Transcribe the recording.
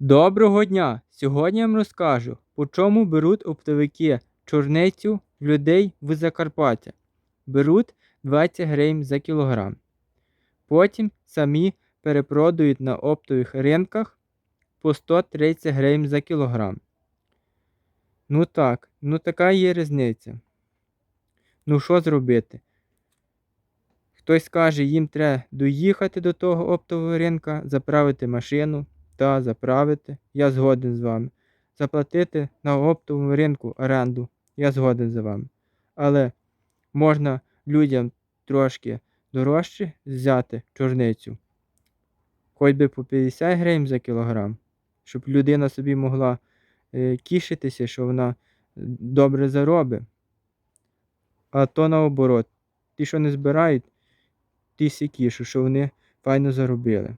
Доброго дня! Сьогодні я вам розкажу, по чому беруть оптовики чорницю людей в Закарпаття. Беруть 20 гривень за кілограм. Потім самі перепродають на оптових ринках по 130 гривень за кілограм. Ну так, ну така є різниця. Ну що зробити? Хтось каже, їм треба доїхати до того оптового ринка, заправити машину та заправити. Я згоден з вами. Заплатити на оптовому ринку оренду. Я згоден з вами. Але можна людям трошки дорожче взяти чорницю. Хоч би по 50 гривень за кілограм, щоб людина собі могла е, тішитися, що вона добре заробить. А то наоборот, ті, що не збирають, ті сікі, що вони файно заробили.